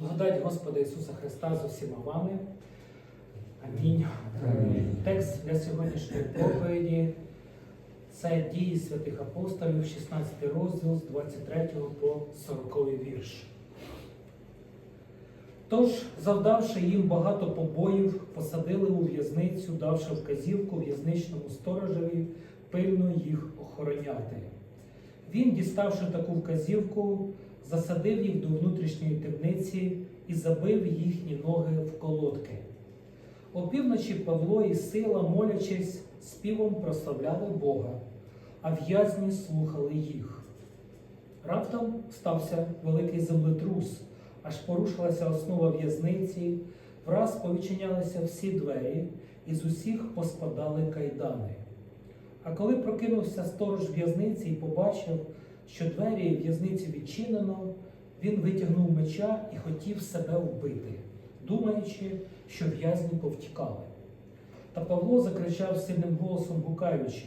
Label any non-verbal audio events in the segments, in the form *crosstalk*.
Благодать Господа Ісуса Христа з усіма вами. Амінь. Амінь. Текст для сьогоднішньої проповіді це дії святих апостолів, 16 розділ з 23 по 40 вірш. Тож, завдавши їм багато побоїв, посадили у в'язницю, давши вказівку в'язничному сторожеві пильно їх охороняти. Він, діставши таку вказівку, засадив їх до внутрішньої темниці і забив їхні ноги в колодки. Опівночі Павло і сила, молячись, співом прославляли Бога, а в'язні слухали їх. Раптом стався великий землетрус, аж порушилася основа в'язниці, враз повідчинялися всі двері, і з усіх поспадали кайдани. А коли прокинувся сторож в'язниці і побачив, що двері в'язниці відчинено, він витягнув меча і хотів себе вбити, думаючи, що в'язні повтікали. Та Павло закричав сильним голосом, гукаючи: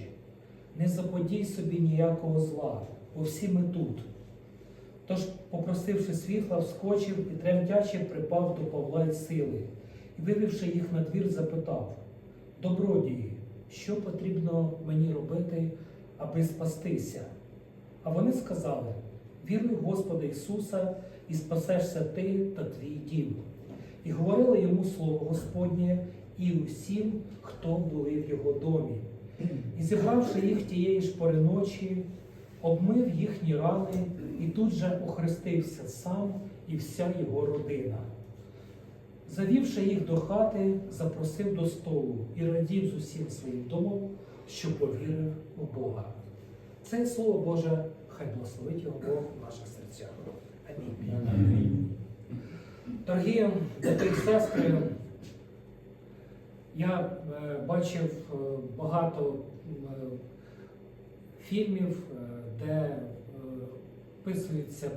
Не заподій собі ніякого зла, бо всі ми тут. Тож, попросивши світла, вскочив і тремтяче припав до Павла й сили, і, вивівши їх на двір, запитав: Добродії, що потрібно мені робити, аби спастися? А вони сказали: Віруй в Господа Ісуса, і спасешся ти та твій дім. І говорили йому слово Господнє і усім, хто були в його домі. І зібравши їх тієї ж пори ночі, обмив їхні рани і тут же охрестився сам і вся його родина. Завівши їх до хати, запросив до столу і радів з усім своїм домом, що повірив у Бога. Це слово Боже, хай благословить його Бог в наших серцях. Амінь. Амінь. Дорогі брати і сестри, я е, бачив е, багато е, фільмів, е, де е, описується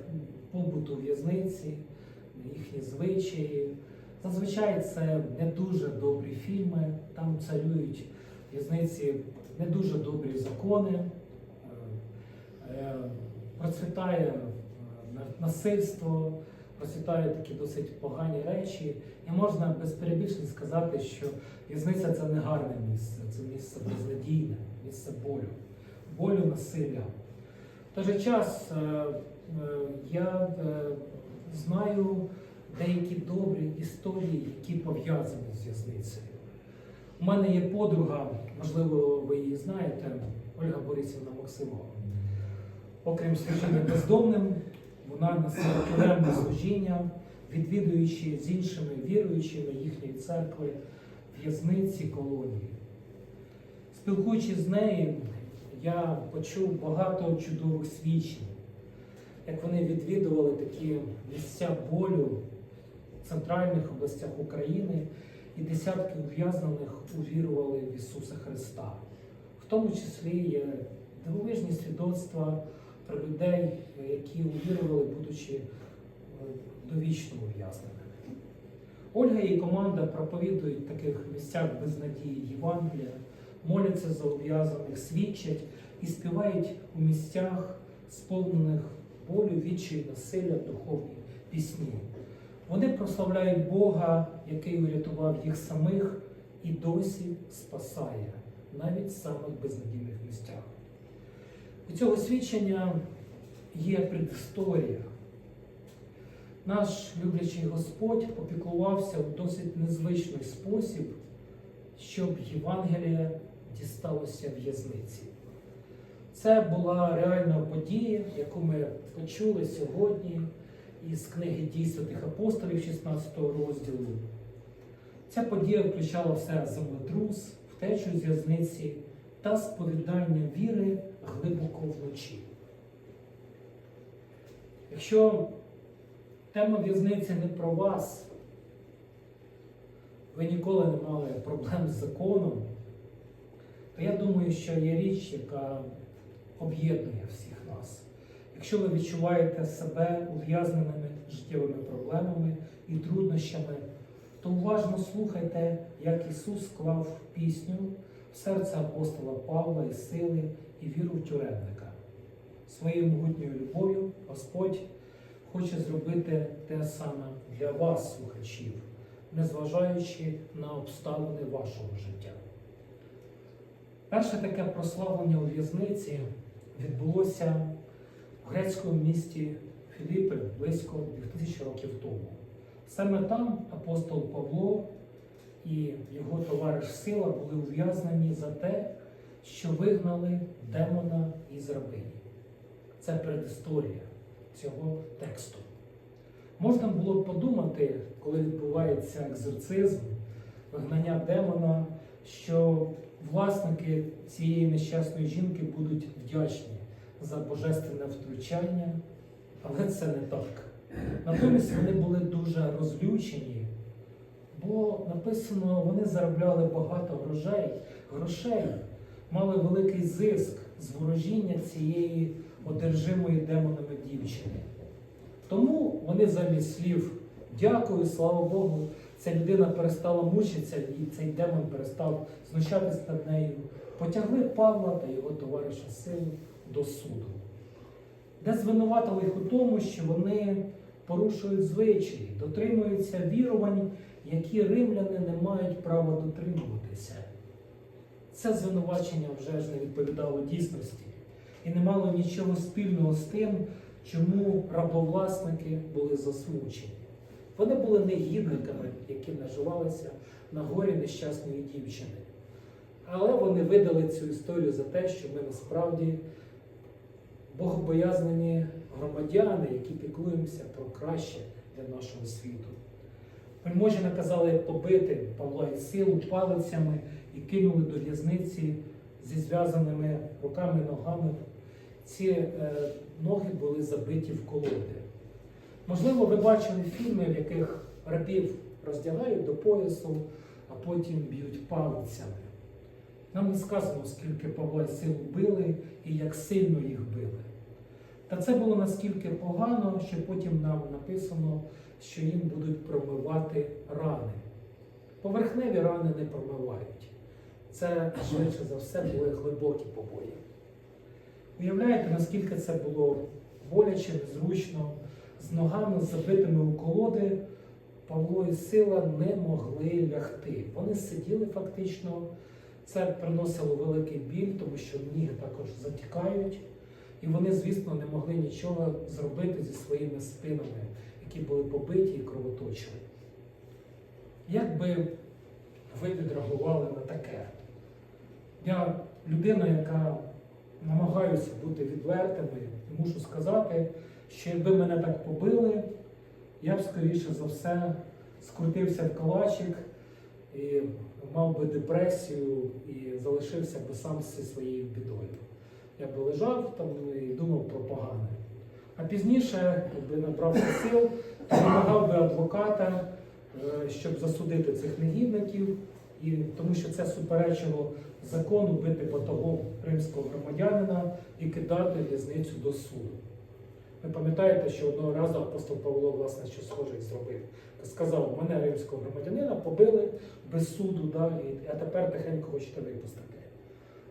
побут у в'язниці, їхні звичаї. Зазвичай це не дуже добрі фільми, там царюють в'язниці не дуже добрі закони, процвітає е, насильство, процвітають такі досить погані речі. І можна без перебільшень сказати, що в'язниця це не гарне місце, це місце безнадійне, місце болю, болю, насилля. В той же час е, е, я е, знаю деякі добрі історії, які пов'язані з в'язницею. У мене є подруга, можливо, ви її знаєте, Ольга Борисівна Максимова. Окрім служіння бездомним, вона несе тюремне служіння, відвідуючи з іншими віруючими їхньої церкви, в'язниці, колонії. Спілкуючись з нею, я почув багато чудових свідчень, як вони відвідували такі місця болю в центральних областях України, і десятки ув'язнених увірували в Ісуса Христа. В тому числі є дивовижні свідоцтва про людей, які увірували, будучи е, довічно ув'язненими. Ольга і команда проповідують в таких місцях без надії Євангелія, моляться за ув'язаних, свідчать і співають у місцях, сповнених болю, відчаю, насилля, духовні пісні. Вони прославляють Бога, який урятував їх самих і досі спасає, навіть в самих безнадійних місцях. У цього свідчення є предісторія. Наш люблячий Господь опіклувався в досить незвичний спосіб, щоб Євангелія дісталося в'язниці. Це була реальна подія, яку ми почули сьогодні із книги дій святих апостолів 16 розділу. Ця подія включала в себе землетрус, втечу з в'язниці та сповідання віри глибоко вночі. Якщо тема в'язниці не про вас, ви ніколи не мали проблем з законом, то я думаю, що є річ, яка об'єднує всіх нас. Якщо ви відчуваєте себе ув'язненими життєвими проблемами і труднощами, то уважно слухайте, як Ісус склав пісню в серце апостола Павла і сили і віру в тюремника. Своєю могутньою любов'ю Господь хоче зробити те саме для вас, слухачів, незважаючи на обставини вашого життя. Перше таке прославлення у в'язниці відбулося в грецькому місті Філіппи близько 2000 років тому. Саме там апостол Павло і його товариш Сила були ув'язнені за те, що вигнали демона із рабині. Це предісторія цього тексту. Можна було б подумати, коли відбувається екзорцизм, вигнання демона, що власники цієї нещасної жінки будуть вдячні за божественне втручання, але це не так. Натомість вони були дуже розлючені, бо написано, вони заробляли багато грошей, грошей, мали великий зиск з ворожіння цієї одержимої демонами дівчини. Тому вони замість слів дякую, слава Богу, ця людина перестала мучитися і цей демон перестав знущатись над нею. Потягли Павла та його товариша силу до суду, де звинуватили їх у тому, що вони порушують звичаї, дотримуються вірувань, які римляни не мають права дотримуватися. Це звинувачення вже ж не відповідало дійсності і не мало нічого спільного з тим, чому рабовласники були засмучені. Вони були негідниками, які наживалися на горі нещасної дівчини. Але вони видали цю історію за те, що ми насправді богобоязнені громадяни, які піклуємося про краще для нашого світу. Вельможі наказали побити Павла і силу палицями і кинули до в'язниці зі зв'язаними руками і ногами. Ці е, ноги були забиті в колоди. Можливо, ви бачили фільми, в яких рабів роздягають до поясу, а потім б'ють палицями. Нам не сказано, скільки Павла і силу били і як сильно їх били. Та це було наскільки погано, що потім нам написано, що їм будуть промивати рани. Поверхневі рани не промивають. Це швидше за все були глибокі побої. Уявляєте, наскільки це було боляче, незручно, з ногами забитими у колоди Павло і сила не могли лягти. Вони сиділи фактично, це приносило великий біль, тому що ніги також затікають. І вони, звісно, не могли нічого зробити зі своїми спинами, які були побиті і кровоточили. Як би ви відреагували на таке? Я людина, яка намагаюся бути відвертими, і мушу сказати, що якби мене так побили, я б скоріше за все скрутився в калачик і мав би депресію і залишився би сам зі своєю бідою. Я би лежав там і думав про погане. А пізніше, якби набрався сил, то вимагав би адвоката, е, щоб засудити цих негідників, і, тому що це суперечило закону бити батогом римського громадянина і кидати в'язницю до суду. Ви пам'ятаєте, що одного разу апостол Павло, власне, що схоже зробив. Сказав, мене римського громадянина побили без суду, да, і, а тепер тихенько хочете випустити.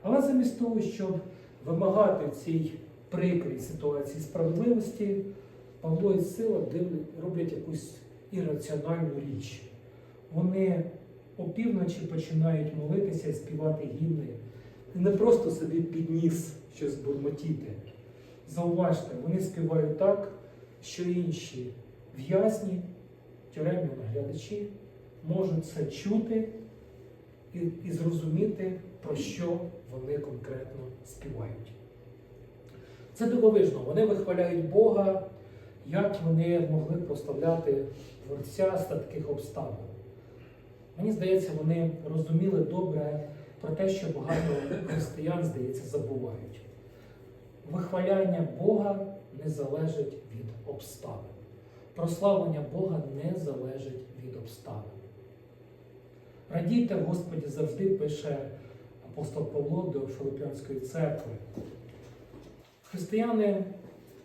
Але замість того, щоб вимагати в цій прикрій ситуації справедливості, Павло і Сила роблять якусь ірраціональну річ. Вони опівночі починають молитися і співати гімни. І не просто собі підніс щось бурмотіти. Зауважте, вони співають так, що інші в'язні, тюремні наглядачі можуть це чути і, і зрозуміти, про що вони конкретно співають. Це дивовижно. Вони вихваляють Бога, як вони могли прославляти Творця з таких обставин. Мені здається, вони розуміли добре про те, що багато християн, здається, забувають. Вихваляння Бога не залежить від обставин. Прославлення Бога не залежить від обставин. Радійте Господі завжди пише апостол Павло до Филиппіанської церкви. Християни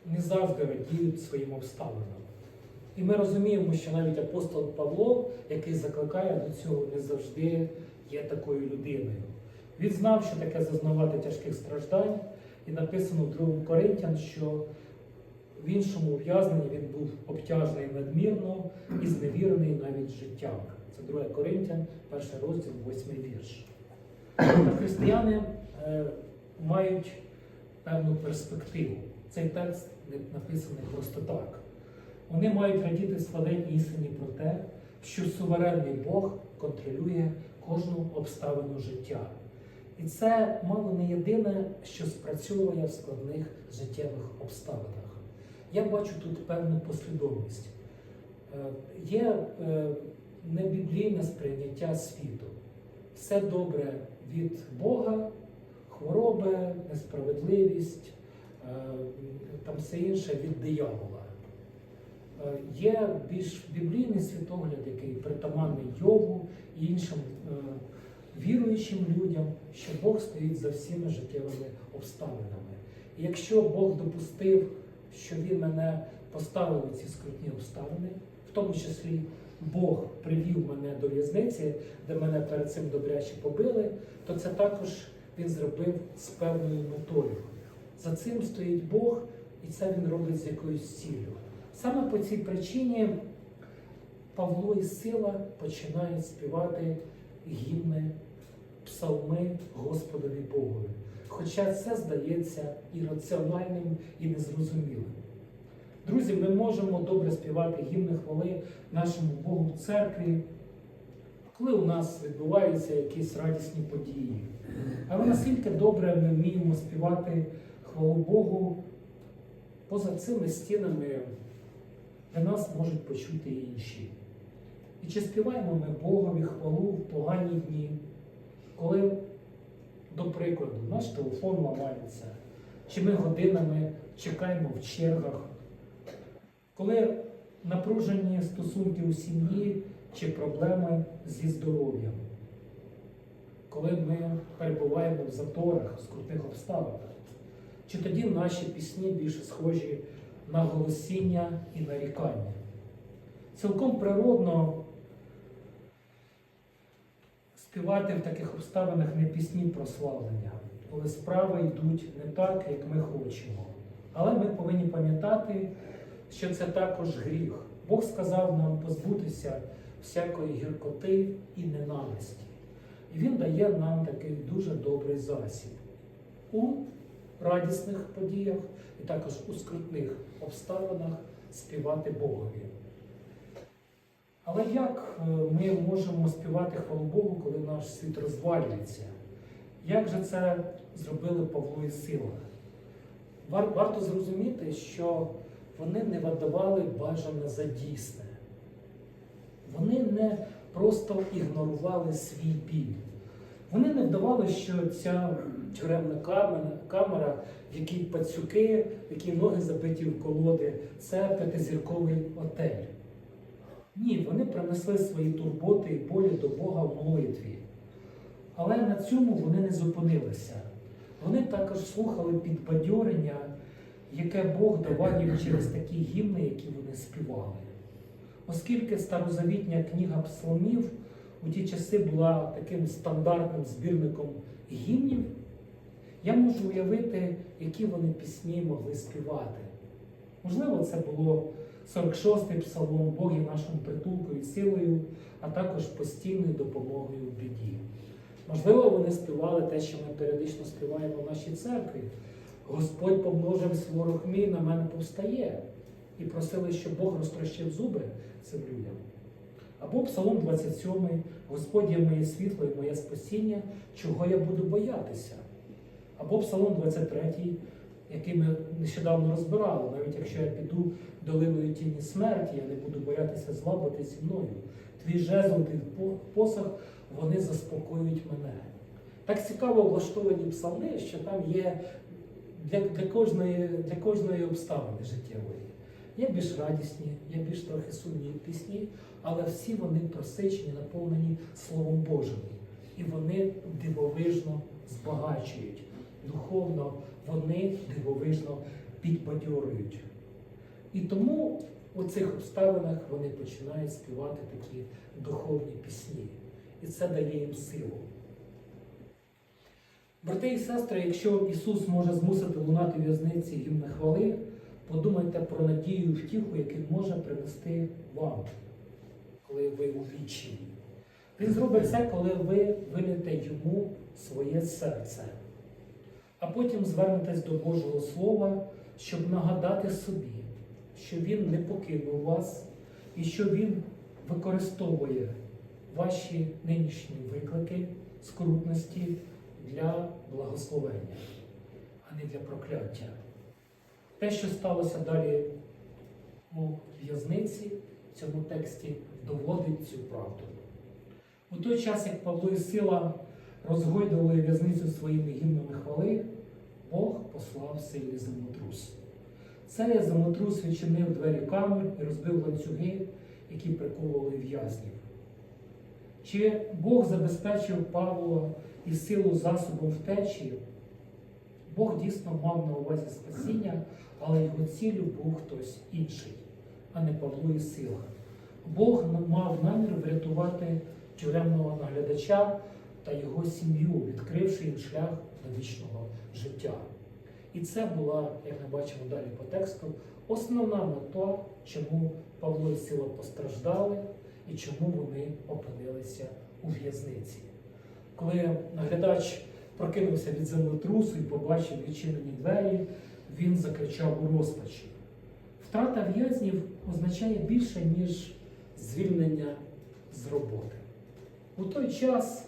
не завжди радіють своїм обставинам. І ми розуміємо, що навіть апостол Павло, який закликає до цього, не завжди є такою людиною. Він знав, що таке зазнавати тяжких страждань, і написано в 2 Коринтян, що В іншому ув'язненні він був обтяжений надмірно і зневірений навіть життям. Це 2 Коринтян, перший розділ, 8 вірш. Та християни е, мають певну перспективу. Цей текст написаний просто так. Вони мають радіти складенній істині про те, що суверенний Бог контролює кожну обставину життя. І це мало не єдине, що спрацьовує в складних життєвих обставинах. Я бачу тут певну послідовність. Е, Є е, небіблійне сприйняття світу. Все добре від Бога, хвороби, несправедливість, е, там все інше від диявола. Е, Є більш біблійний світогляд, який притаманний Йову і іншим е, віруючим людям, що Бог стоїть за всіми життєвими обставинами. І якщо Бог допустив, що Він мене поставив у ці скрутні обставини, в тому числі Бог привів мене до в'язниці, де мене перед цим добряче побили, то це також він зробив з певною метою. За цим стоїть Бог, і це він робить з якоюсь ціллю. Саме по цій причині Павло і Сила починають співати гімни, псалми Господові Богові. Хоча це здається і раціональним, і незрозумілим. Друзі, ми можемо добре співати гімни хвали нашому Богу в церкві, коли у нас відбуваються якісь радісні події. Але наскільки добре ми вміємо співати хвалу Богу поза цими стінами, де нас можуть почути інші. І чи співаємо ми Богові хвалу в погані дні, коли, до прикладу, наш телефон ламається, чи ми годинами чекаємо в чергах, коли напружені стосунки у сім'ї чи проблеми зі здоров'ям, коли ми перебуваємо в заторах, скрутних обставинах, чи тоді наші пісні більше схожі на голосіння і нарікання. Цілком природно співати в таких обставинах не пісні прославлення, коли справи йдуть не так, як ми хочемо. Але ми повинні пам'ятати, що це також гріх. Бог сказав нам позбутися всякої гіркоти і ненависті. І Він дає нам такий дуже добрий засіб у радісних подіях і також у скрутних обставинах співати Богові. Але як е, ми можемо співати хвалу Богу, коли наш світ розвалюється? Як же це зробили Павло і Сила? Варто зрозуміти, що вони не видавали бажане за дійсне. Вони не просто ігнорували свій біль. Вони не вдавали, що ця тюремна камера, камера, в якій пацюки, в якій ноги забиті в колоди, це п'ятизірковий отель. Ні, вони принесли свої турботи і болі до Бога в молитві. Але на цьому вони не зупинилися. Вони також слухали підбадьорення, яке Бог давав їм через такі гімни, які вони співали. Оскільки старозавітня книга псалмів у ті часи була таким стандартним збірником гімнів, я можу уявити, які вони пісні могли співати. Можливо, це було 46-й псалом Бог є нашим притулкою силою, а також постійною допомогою в біді. Можливо, вони співали те, що ми періодично співаємо в нашій церкві. Господь помножив ворог мій, на мене повстає. І просили, щоб Бог розтрощив зуби цим людям. Або Псалом 27, Господь є моє світло і моє спасіння, чого я буду боятися. Або Псалом 23, який ми нещодавно розбирали, навіть якщо я піду долиною тіні смерті, я не буду боятися зла, бо ти зі мною. Твій жезл, твій по- посох, вони заспокоюють мене. Так цікаво влаштовані псалми, що там є для, для, кожної, для кожної обставини життєвої. Є більш радісні, є більш трохи сумні пісні, але всі вони просичені, наповнені Словом Божим. І вони дивовижно збагачують. Духовно вони дивовижно підбадьорюють. І тому у цих обставинах вони починають співати такі духовні пісні. І це дає їм силу. Брати і сестри, якщо Ісус може змусити лунати в'язниці гімна хвали, подумайте про надію втіху, яку може принести вам, коли ви у відчаї. Він зробить це, коли ви виліте йому своє серце, а потім звернетесь до Божого Слова, щоб нагадати собі, що Він не покинув вас і що Він використовує ваші нинішні виклики, скрутності для благословення, а не для прокляття. Те, що сталося далі у в'язниці, в цьому тексті доводить цю правду. У той час, як Павло і Сила розгойдували в'язницю своїми гімнами хвали, Бог послав сильний землетрус. Цей землетрус відчинив двері камер і розбив ланцюги, які приковували в'язнів. Чи Бог забезпечив Павла і силу засобом втечі? Бог дійсно мав на увазі спасіння, але його ціллю був хтось інший, а не Павло і сила. Бог мав намір врятувати тюремного наглядача та його сім'ю, відкривши їм шлях до вічного життя. І це була, як ми бачимо далі по тексту, основна мета, чому Павло і Сила постраждали і чому вони опинилися у в'язниці. Коли наглядач прокинувся від землетрусу і побачив відчинені двері, він закричав у розпачі. Втрата в'язнів означає більше, ніж звільнення з роботи. У той час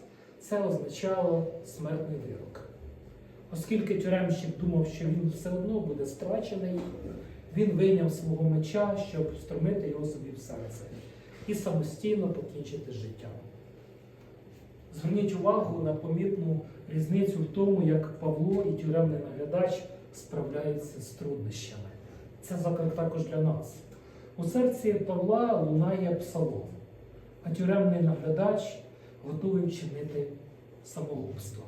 це означало смертний вирок. Оскільки тюремщик думав, що він все одно буде страчений, він вийняв свого меча, щоб встромити його собі в серце і самостійно покінчити життя. Зверніть увагу на помітну різницю в тому, як Павло і тюремний наглядач справляються з труднощами. Це заклик також для нас. У серці Павла лунає псалом, а тюремний наглядач готовий вчинити самогубство.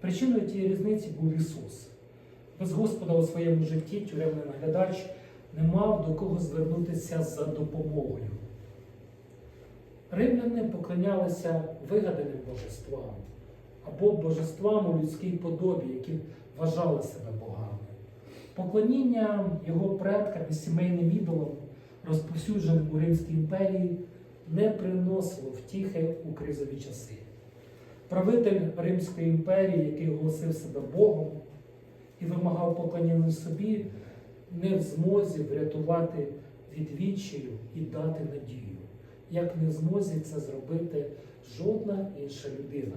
Причиною тієї різниці був Ісус. Без Господа у своєму житті тюремний наглядач не мав до кого звернутися за допомогою. Римляни поклонялися вигаданим божествам або божествам у людській подобі, які вважали себе богами. Поклоніння його предкам і сімейним ідолам, розповсюдженим у Римській імперії, не приносило втіхи у кризові часи. Правитель Римської імперії, який оголосив себе Богом і вимагав поклоніння собі, не в змозі врятувати від відчаю і дати надію, як не в змозі це зробити жодна інша людина.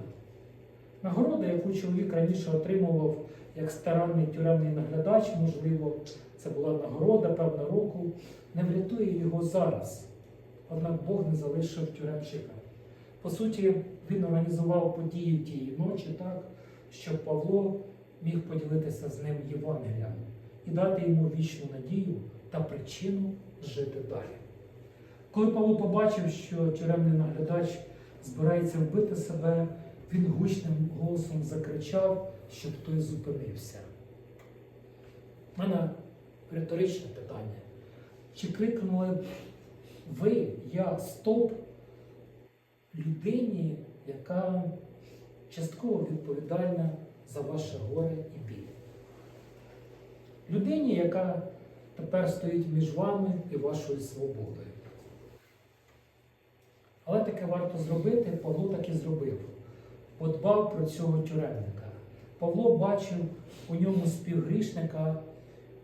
Нагорода, яку чоловік раніше отримував як старанний тюремний наглядач, можливо, це була нагорода певна року, не врятує його зараз. Однак Бог не залишив тюремщика. По суті, він організував події тієї ночі так, щоб Павло міг поділитися з ним Євангелієм і дати йому вічну надію та причину жити далі. Коли Павло побачив, що тюремний наглядач збирається вбити себе, він гучним голосом закричав, щоб той зупинився. У мене риторичне питання. Чи крикнули ви, я, стоп людині, яка частково відповідальна за ваше горе і біль? Людині, яка тепер стоїть між вами і вашою свободою. Але таке варто зробити, Павло так і зробив. Подбав про цього тюремника. Павло бачив у ньому співгрішника,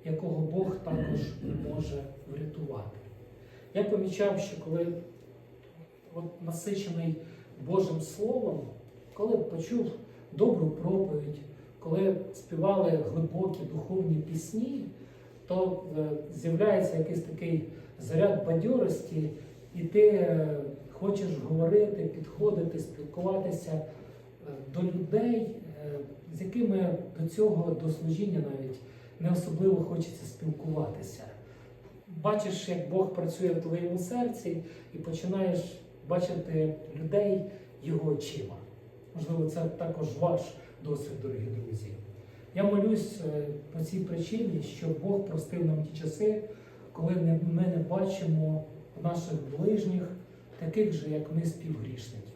якого Бог також може врятувати. Я помічав, що коли от, насичений Божим Словом, коли почув добру проповідь, коли співали глибокі духовні пісні, то е, з'являється якийсь такий заряд бадьорості, і ти е, хочеш говорити, підходити, спілкуватися е, до людей, з якими до цього, до служіння навіть не особливо хочеться спілкуватися. Бачиш, як Бог працює в твоєму серці, і починаєш бачити людей його очима. Можливо, це також ваш досвід, дорогі друзі. Я молюсь е, по цій причині, щоб Бог простив нам ті часи, коли ми не бачимо в наших ближніх таких же, як ми, співгрішників.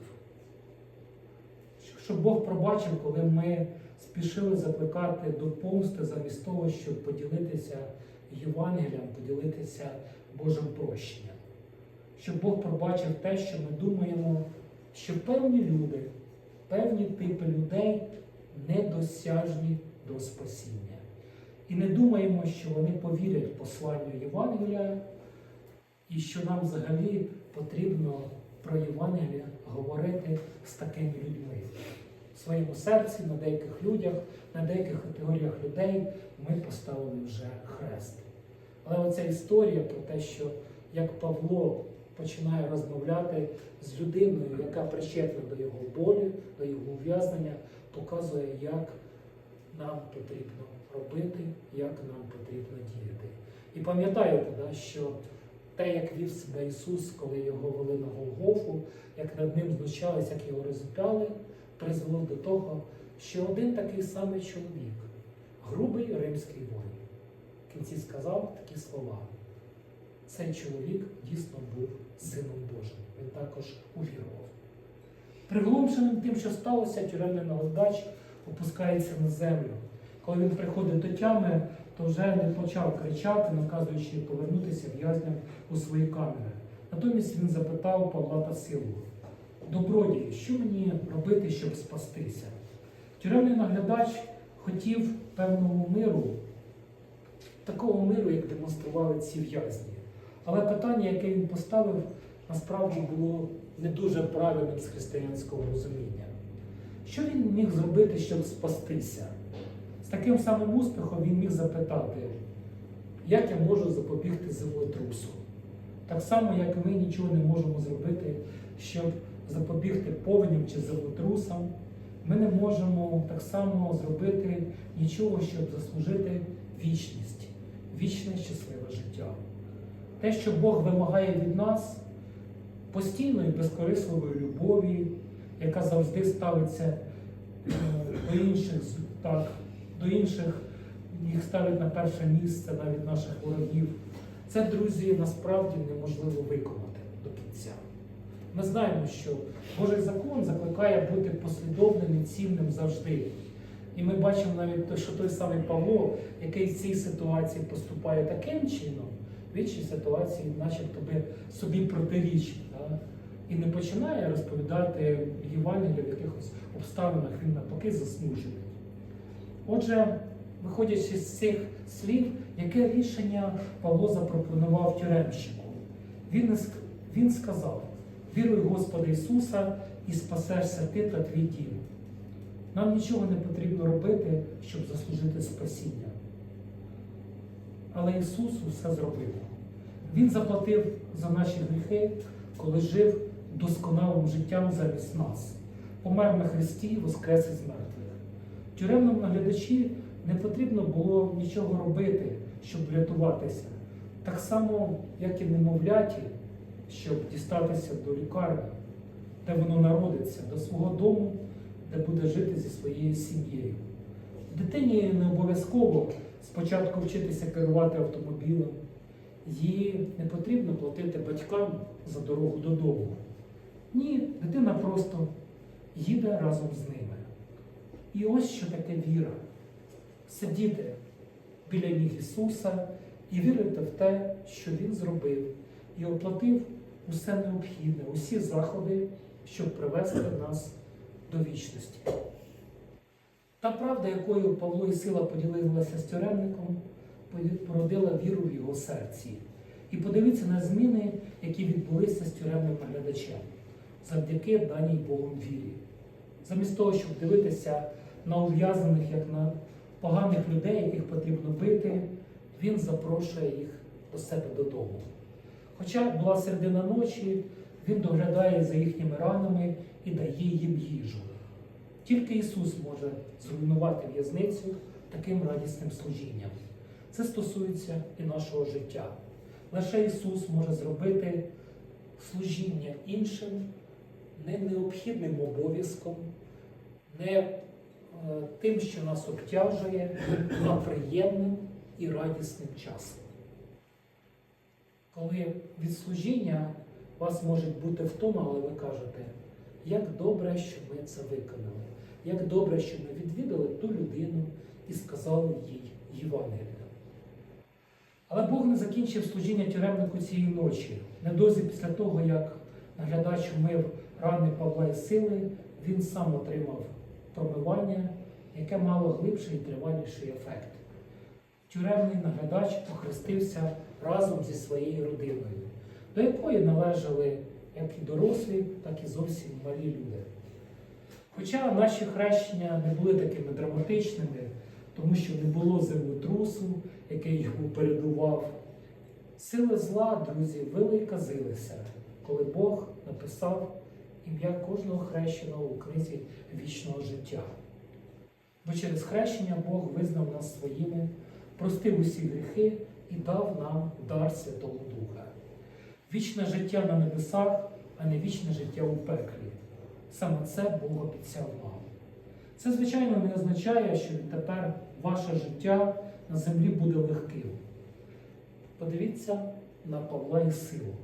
Щоб Бог пробачив, коли ми спішили закликати до помсти замість того, щоб поділитися Євангелієм поділитися Божим прощенням. Щоб Бог пробачив те, що ми думаємо, що певні люди, певні типи людей недосяжні до спасіння. І не думаємо, що вони повірять посланню Євангелія, і що нам взагалі потрібно про Євангелія говорити з такими людьми. В своєму серці, на деяких людях, на деяких категоріях людей ми поставили вже хрест. Але оця історія про те, що як Павло починає розмовляти з людиною, яка причетна до його болі, до його ув'язнення, показує, як нам потрібно робити, як нам потрібно діяти. І пам'ятаєте, да, що те, як вів себе Ісус, коли його вели на Голгофу, як над ним знущались, як його розіп'яли, призвело до того, що один такий самий чоловік, грубий римський воїн, в кінці сказав такі слова. Цей чоловік дійсно був сином Божим. Він також увірував. Пригломшеним тим, що сталося, тюремний наглядач опускається на землю. Коли він приходить до тями, то вже не почав кричати, наказуючи повернутися в'язням у свої камери. Натомість він запитав Павла та Силу: Добродії, що мені робити, щоб спастися? Тюремний наглядач хотів певного миру, такого миру, як демонстрували ці в'язні. Але питання, яке він поставив, насправді було не дуже правильним з християнського розуміння. Що він міг зробити, щоб спастися? З таким самим успіхом він міг запитати, як я можу запобігти землетрусу? Так само, як ми нічого не можемо зробити, щоб запобігти повеням чи землетрусам, ми не можемо так само зробити нічого, щоб заслужити вічність, вічне щасливе життя. Те, що Бог вимагає від нас постійної безкорисливої любові, яка завжди ставиться е, до інших, так, до інших, їх ставить на перше місце навіть наших ворогів. Це, друзі, насправді неможливо виконати до кінця. Ми знаємо, що Божий закон закликає бути послідовним і цінним завжди. І ми бачимо навіть, що той самий Павло, який в цій ситуації поступає таким чином, в іншій ситуації, начебто би собі протирічить. Да? І не починає розповідати Євангелія в якихось обставинах, він навпаки засмучений. Отже, виходячи з цих слів, яке рішення Павло запропонував тюремщику? Він, він сказав: віруй Господа Ісуса і спасешся ти та твій дім. Нам нічого не потрібно робити, щоб заслужити спасіння. Але Ісус усе зробив. Він заплатив за наші гріхи, коли жив досконалим життям замість нас, помер на Христі і воскрес із мертвих. Тюремному наглядачі не потрібно було нічого робити, щоб врятуватися. Так само, як і немовляті, щоб дістатися до лікарні, де воно народиться, до свого дому, де буде жити зі своєю сім'єю. Дитині не обов'язково спочатку вчитися керувати автомобілем. Їй не потрібно платити батькам за дорогу додому. Ні, дитина просто їде разом з ними. І ось що таке віра. Сидіти біля ніг Ісуса і вірити в те, що Він зробив, і оплатив усе необхідне, усі заходи, щоб привести нас до вічності. Та правда, якою Павло і Сила поділилися з тюремником, породила віру в його серці. І подивіться на зміни, які відбулися з тюремним наглядачем, завдяки даній Богом вірі. Замість того, щоб дивитися на ув'язаних, як на поганих людей, яких потрібно бити, він запрошує їх до себе додому. Хоча була середина ночі, він доглядає за їхніми ранами і дає їм їжу. Тільки Ісус може зруйнувати в'язницю таким радісним служінням. Це стосується і нашого життя. Лише Ісус може зробити служіння іншим не необхідним обов'язком, не е, тим, що нас обтяжує, а приємним і радісним часом. Коли від служіння вас може бути втома, але ви кажете, як добре, що ми це виконали, як добре, що ми відвідали ту людину і сказали їй Євангелія. Але Бог не закінчив служіння тюремнику цієї ночі. Недовзі після того, як наглядач умив рани Павла і сили, він сам отримав промивання, яке мало глибший і триваліший ефект. Тюремний наглядач охрестився разом зі своєю родиною, до якої належали як і дорослі, так і зовсім малі люди. Хоча наші хрещення не були такими драматичними, тому що не було землетрусу, який їх попередував, сили зла, друзі, вили і казилися, коли Бог написав ім'я кожного хрещеного у книзі вічного життя. Бо через хрещення Бог визнав нас своїми, простив усі гріхи і дав нам дар Святого Духа. Вічне життя на небесах, а не вічне життя у пеклі. Саме це Бог обіцяв нам. Це, звичайно, не означає, що відтепер ваше життя на землі буде легким. Подивіться на Павла і Силу.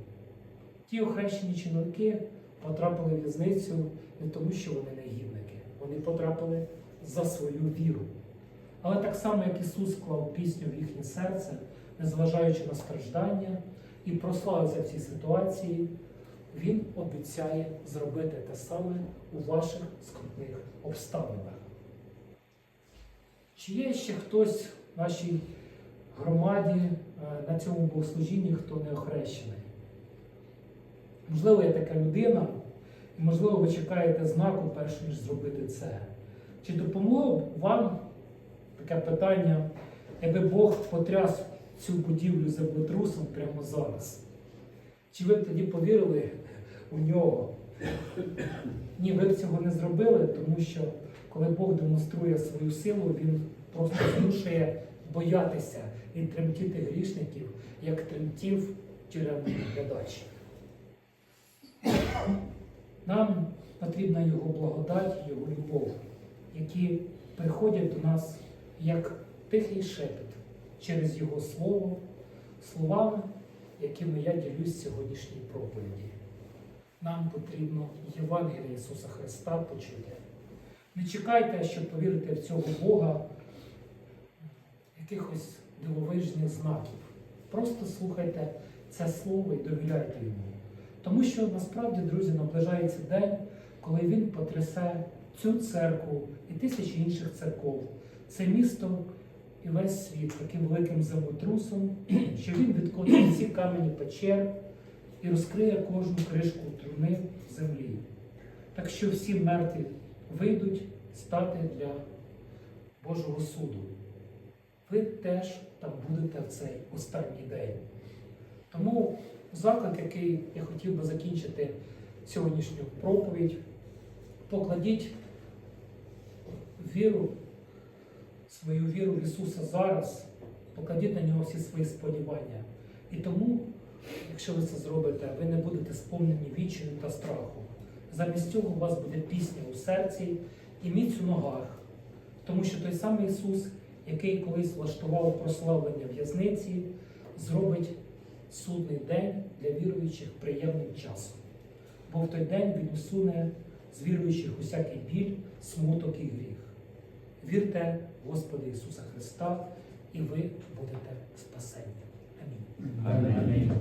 Ті охрещені чоловіки потрапили в в'язницю не тому, що вони негідники. Вони потрапили за свою віру. Але так само, як Ісус вклав пісню в їхнє серце, незважаючи на страждання, і прославився в цій ситуації, Він обіцяє зробити те саме у ваших скрутних обставинах. Чи є ще хтось в нашій громаді е, на цьому богослужінні, хто не охрещений? Можливо, є така людина, і можливо, ви чекаєте знаку, перш ніж зробити це. Чи допомогло б вам таке питання, якби Бог потряс цю будівлю землетрусом прямо зараз? Чи ви б тоді повірили у нього? Ні, ви б цього не зробили, тому що коли Бог демонструє свою силу, Він просто змушує боятися і тремтіти грішників, як тремтів тюремний глядач. Нам потрібна Його благодать, Його любов, які приходять до нас як тихий шепіт через Його Слово, словами, якими я ділюсь в сьогоднішній проповіді. Нам потрібно Євангелія Ісуса Христа почути. Не чекайте, щоб повірити в цього Бога якихось дивовижних знаків. Просто слухайте це слово і довіряйте йому. Тому що насправді, друзі, наближається день, коли він потрясе цю церкву і тисячі інших церков, це місто і весь світ таким великим землетрусом, *clears throat* що він відкотить всі камені печер і розкриє кожну кришку труни землі. Так що всі мертві вийдуть стати для Божого суду. Ви теж там будете в цей останній день. Тому заклик, який я хотів би закінчити сьогоднішню проповідь, покладіть віру, свою віру в Ісуса зараз, покладіть на нього всі свої сподівання. І тому, якщо ви це зробите, ви не будете сповнені відчаю та страху. Замість цього у вас буде пісня у серці і міць у ногах. Тому що той самий Ісус, який колись влаштував прославлення в'язниці, зробить судний день для віруючих приємним часом. Бо в той день Він усуне з віруючих усякий біль, смуток і гріх. Вірте Господа Ісуса Христа, і ви будете спасені. Амінь. Амінь.